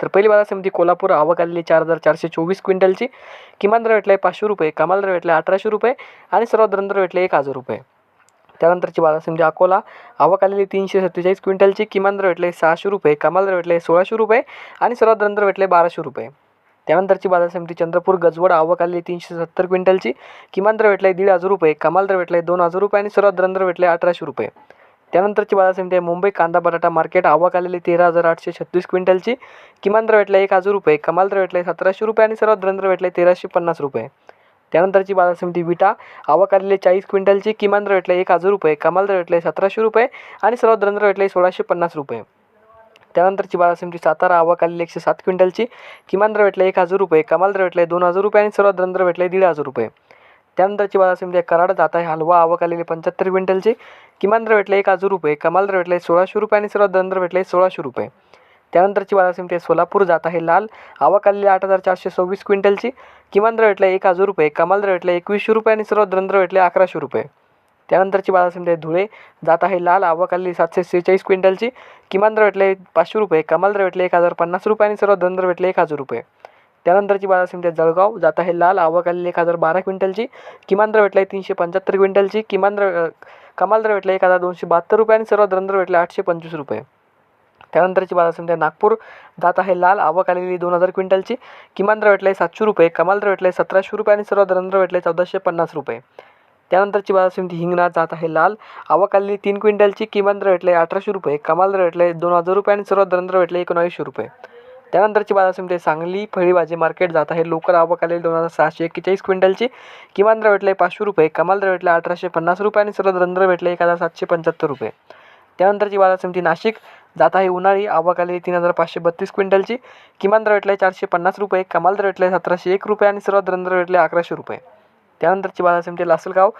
तर पहिली बाजार समिती कोल्हापूर आवक आलेली चार हजार चारशे चोवीस क्विंटलची. किमान दर भेटला आहे पाचशे रुपये कमाल दर भेटला आहे अठराशे रुपये आणि सर्वात दर भेटले एक हजार रुपये. त्यानंतरची बाजार समिती अकोला आवक आलेली तीनशे सत्तेचाळीस क्विंटलची किमान दर भेटले सहाशे रुपये कमाल दर भेटले सोळाशे रुपये आणि सर्वात दर भेटले बाराशे रुपये. त्यानंतरची बाजार समिती चंद्रपूर गजवड आवक आलेली तीनशे सत्तर क्विंटलची किमान दर भेटला आहे दीड हजार रुपये कमाल दर भेटला आहे दोन हजार रुपये आणि सर्वात दर भेटले अठराशे रुपये. त्यानंतरची बाजार समिती आहे. मुंबई कांदा बटाटा मार्केट. आवक आलेली तेरा हजार आठशे छत्तीस क्विंटलची. किमान दर भेटला एक हजार रुपये. कमाल दर भेटला सतराशे रुपये आणि सर्वात दर भेटले तेराशे पन्नास रुपये. त्यानंतरची बाजार समिती विटा. आवक आलेली चाळीस क्विंटलची. किमान दर भेटला एक हजार रुपये. कमाल दर भेटले सतराशे रुपये आणि सर्वात दर भेटले सोळाशे पन्नास रुपये. त्यानंतरची बाजार समिती सातारा. आवक आलेली एकशे सात क्विंटलची. किमान दर भेटला एक हजार रुपये. कमाल दर भेटले दोन हजार रुपये आणि सर्वात दर भेटले दीड हजार रुपये. त्यानंतरची बाजार समिती आहे कराड जात आहे. हलवा आवक आलेली पंच्याहत्तर क्विंटलची. किमान दर भेटले एक हजार रुपये. कमाल दर भेटले सोळाशे रुपये आणि सर्वात दर भेटले सोळाशे रुपये. त्यानंतरची बाजार समिती आहे सोलापूर जात आहे लाल. आवक आलेली आठ हजार चारशे सव्वीस क्विंटलची. किमान दर भेटले एक हजार रुपये. कमाल दर भेटले एकवीसशे रुपये आणि सर्वात दर भेटले अकराशे रुपये. त्यानंतरची बाजार समिती आहे धुळे जात आहे लाल. आवक आलेली सातशे सेहेचाळीस क्विंटलची. किमान दर भेटले पाचशे रुपये. कमाल दर भेटले एक हजार पन्नास रुपये आणि सर्वात दर भेटले एक हजार रुपये. त्यानंतरची बाजार समिती आहे जळगाव. जात आहे लाल. आवक आलेली एक हजार बारा क्विंटलची. किमान दर भेटला आहे तीनशे पंच्याहत्तर क्विंटलची. किमान दर कमाल दर भेटला एक हजार दोनशे बहात्तर रुपये आणि सर्वात दर भेटला आठशे पंचवीस रुपये. त्यानंतरची बाजार समिती आहे नागपूर. जात आहे लाल. आवक आलेली दोन हजार क्विंटलची. किमान दर भेटला आहे सातशे रुपये. कमाल दर भेटला आहे सतराशे रुपये आणि सर्वात दर भेटले चौदाशे पन्नास रुपये. त्यानंतरची बाजार समिती हिंगणा. जात आहे लाल. आवक आलेली तीन क्विंटलची. किमान दर भेटले अठराशे रुपये. कमाल दर भेटले दोन हजार रुपये आणि सर्वात दर भेटले एकोणावीसशे रुपये. त्यानंतरची बाजार समिती सांगली फळी भाजी मार्केट जात आहे. लोकल आवक आलेली दोन हजार सहाशे एक्केचाळीस क्विंटलची. किमान दर भेटले पाचशे रुपये कमाल दर भेटले अठराशे पन्नास रुपये आणि सर्व रंध्र भेटले एक हजार सातशे पंच्याहत्तर रुपये. त्यानंतरची बाजार समिती नाशिक जात आहे. उन्हाळी आवक आलेली तीन हजार पाचशे बत्तीस क्विंटलची. किमान दर भेटले चारशे पन्नास रुपये कमाल दर भेटले सतराशे एक रुपये आणि सर्वात रंध्र भेटले अकराशे रुपये. त्यानंतरची बाजार समिती लासलगाव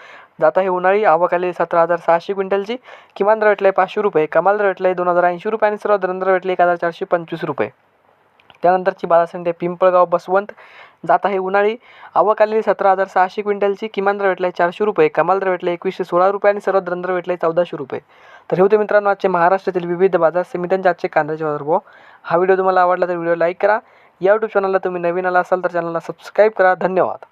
जात आहे. उन्हाळी आवक आलेली सतरा हजार सहाशे क्विंटलची. किमान दर भेटले पाचशे रुपये कमाल दर भेटले दोन हजार ऐंशी रुपये आणि सर्वात रंध्र भेटले एक हजार चारशे पंचवीस रुपये. त्यानंतरची बाजार समिती पिंपळगाव बसवंत जात आहे उन्हाळी. आवक आलेली सतरा हजार सहाशे क्विंटलची. किमान दर भेटले चारशे रुपये. कमाल दर भेटले एकवीसशे सोळा रुपये आणि सर्वात दर भेटले चौदाशे रुपये. तर हे होते मित्रांनो आजचे महाराष्ट्रातील विविध बाजार समित्यांचे आजचे कांद्याचे बाजारभाव हा व्हिडिओ तुम्हाला आवडला तर व्हिडिओ लाईक करा. या यूट्यूब चॅनलला तुम्ही नवीन आला असाल तर चॅनलला सबस्क्राईब करा. धन्यवाद.